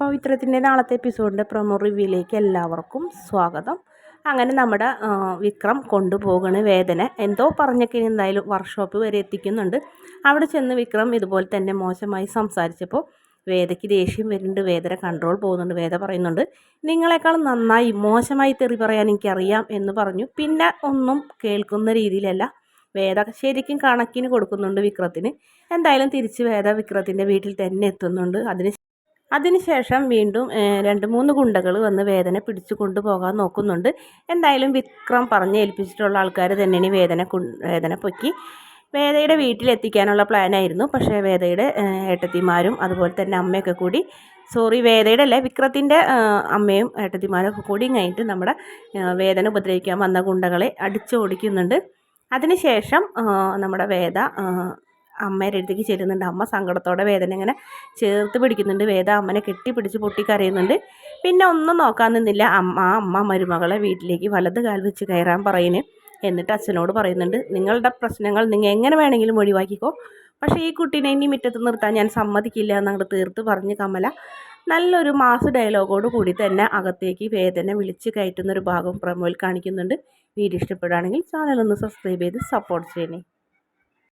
പവിത്രത്തിന്റെ നാളത്തെ എപ്പിസോഡിന്റെ പ്രൊമോ റിവ്യൂയിലേക്ക് എല്ലാവർക്കും സ്വാഗതം. അങ്ങനെ നമ്മുടെ വിക്രം കൊണ്ടുപോകണ വേദന. എന്തോ പറഞ്ഞൊക്കെ എന്തായാലും വർക്ക്ഷോപ്പ് വരെ എത്തിക്കുന്നുണ്ട്. അവിടെ ചെന്ന് വിക്രം ഇതുപോലെ തന്നെ മോശമായി സംസാരിച്ചപ്പോൾ വേദയ്ക്ക് ദേഷ്യം വരുന്നുണ്ട് വേദന കൺട്രോൾ പോകുന്നുണ്ട് വേദ പറയുന്നുണ്ട് നിങ്ങളെക്കാൾ നന്നായി മോശമായി തെറി പറയാൻ എനിക്കറിയാം എന്ന് പറഞ്ഞു. പിന്നെ ഒന്നും കേൾക്കുന്ന രീതിയിലല്ല. വേദ ശരിക്കും കണക്കിന് കൊടുക്കുന്നുണ്ട് വിക്രത്തിന്. എന്തായാലും തിരിച്ച് വേദ വിക്രത്തിന്റെ വീട്ടിൽ തന്നെ എത്തുന്നുണ്ട്. അതിന് അതിനുശേഷം വീണ്ടും രണ്ട് മൂന്ന് ഗുണ്ടകൾ വന്ന് വേദന പിടിച്ചു കൊണ്ടുപോകാൻ നോക്കുന്നുണ്ട്. എന്തായാലും വിക്രം പറഞ്ഞ് ഏൽപ്പിച്ചിട്ടുള്ള ആൾക്കാർ തന്നെയാണ് വേദന വേദന പൊക്കി വേദയുടെ വീട്ടിലെത്തിക്കാനുള്ള പ്ലാനായിരുന്നു പക്ഷേ വേദയുടെ ഏട്ടത്തിമാരും അതുപോലെ തന്നെ അമ്മയൊക്കെ കൂടി സോറി വേദയുടെ അല്ലേ വിക്രത്തിന്റെ അമ്മയും ഏട്ടത്തിമാരും ഒക്കെ കൂടി കഴിഞ്ഞിട്ട് നമ്മുടെ വേദന ഉപദ്രവിക്കാൻ വന്ന ഗുണ്ടകളെ അടിച്ചു ഓടിക്കുന്നുണ്ട് അതിനുശേഷം നമ്മുടെ വേദ അമ്മയുടെ അടുത്തേക്ക് ചെല്ലുന്നുണ്ട്. അമ്മ സങ്കടത്തോടെ വേദന ഇങ്ങനെ ചേർത്ത് പിടിക്കുന്നുണ്ട്. വേദ അമ്മനെ കെട്ടിപ്പിടിച്ച് പൊട്ടിക്കരയുന്നുണ്ട്. പിന്നെ ഒന്നും നോക്കാൻ നിന്നില്ല. അമ്മ അമ്മ മരുമകളെ വീട്ടിലേക്ക് വലത് കാൽ വെച്ച് കയറാൻ പറയുന്നു. എന്നിട്ട് അച്ഛനോട് പറയുന്നുണ്ട് നിങ്ങളുടെ പ്രശ്നങ്ങൾ നിങ്ങൾ എങ്ങനെ വേണമെങ്കിലും ഒഴിവാക്കിക്കോ. പക്ഷേ ഈ കുട്ടീനെ ഇനി മുറ്റത്ത് നിർത്താൻ ഞാൻ സമ്മതിക്കില്ല എന്നങ്ങോട്ട് തീർത്ത് പറഞ്ഞ് കമല നല്ലൊരു മാസ് ഡയലോഗോട് കൂടി തന്നെ അകത്തേക്ക് വേദന വിളിച്ച് കയറ്റുന്ന ഒരു ഭാഗം പ്രമോയിൽ കാണിക്കുന്നുണ്ട്. വീഡിയോ ഇഷ്ടപ്പെടുകയാണെങ്കിൽ ചാനൽ ഒന്ന് സബ്സ്ക്രൈബ് ചെയ്ത് സപ്പോർട്ട് ചെയ്യണേ.